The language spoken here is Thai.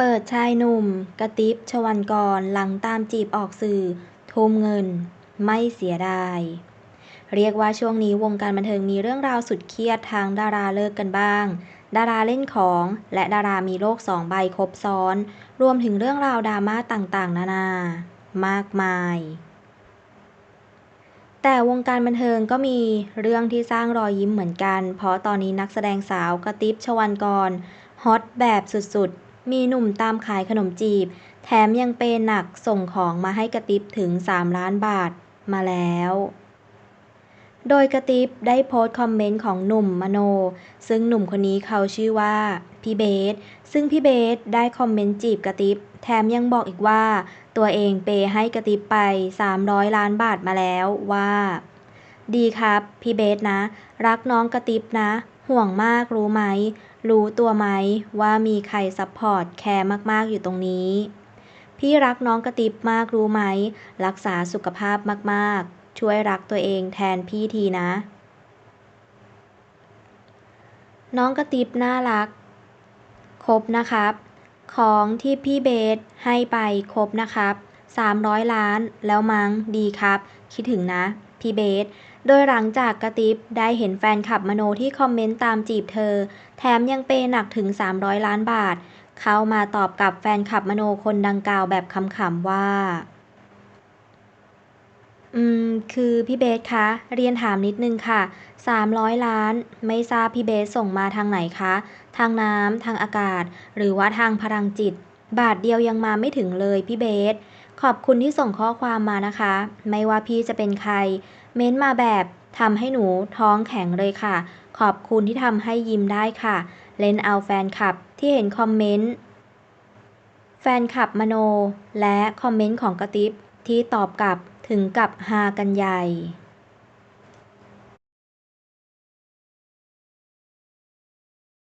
เปิดชายหนุ่มกระติ๊บ ชวันกร หลังตามจีบออกสื่อ ทุ่มเงิน ไม่เสียดาย เรียกว่าช่วงนี้วงการบันเทิงมีเรื่องราวสุดเครียดทางดาราเลิกกันบ้าง ดาราเล่นของ และดารามีโรคสองใบครบซ้อน รวมถึงเรื่องราวดราม่าต่างๆ นานามากมาย แต่วงการบันเทิงก็มีเรื่องที่สร้างรอยยิ้มเหมือนกัน เพราะตอนนี้นักแสดงสาวกระติบชวันกรฮอตแบบสุดๆ มีหนุ่มตามขายขนมจีบ แถมยังเปย์หนักส่งของมาให้กระติบถึง 3 ล้านบาทมาแล้ว โดยกระติบได้โพสต์คอมเมนต์ของหนุ่มมโน ซึ่งหนุ่มคนนี้เขาชื่อว่า พี่เบส ซึ่งพี่เบสได้คอมเมนต์จีบกระติบ แถมยังบอกอีกว่า ตัวเองเปย์ให้กระติบไป 300 ล้านบาทมาแล้วว่า ดีครับ พี่เบสนะ รักน้องกระติบนะ ห่วงมากรู้ไหม รู้ตัวไหมว่ามีใครซัพพอร์ตแคร์มากๆอยู่ตรงนี้ พี่รักน้องกระติบมากรู้ไหม รักษาสุขภาพมากๆ ช่วยรักตัวเองแทนพี่ทีนะ น้องกระติบน่ารัก ครบนะครับ ของที่พี่เบสให้ไปครบนะครับ300 ล้านแล้วมั้งดีครับ คิดถึงนะ พี่เบส โดยหลังจากกระติบได้เห็นแฟนคลับมโนที่คอมเมนต์ตามจีบเธอ แถมยังเปยหนักถึง 300 ล้านบาท เข้ามาตอบกับแฟนคลับมโนคนดังกล่าวแบบขำๆว่า อืม คือพี่เบสคะ เรียนถามนิดนึงค่ะ 300 ล้าน ไม่ทราบพี่เบสส่งมาทางไหนคะ ทางน้ำ ทางอากาศ หรือว่าทางพลังจิต บาทเดียวยังมาไม่ถึงเลยพี่เบส ขอบคุณที่ส่งข้อความมานะคะ ไม่ว่าพี่จะเป็นใคร เม้นมาแบบทำให้หนูท้องแข็งเลยค่ะ ขอบคุณที่ทำให้ยิ้มได้ค่ะ เล่นเอาแฟนคลับที่เห็นคอมเมนต์แฟนคลับมโน และคอมเมนต์ของกระติบที่ตอบกลับถึงกับฮากันใหญ่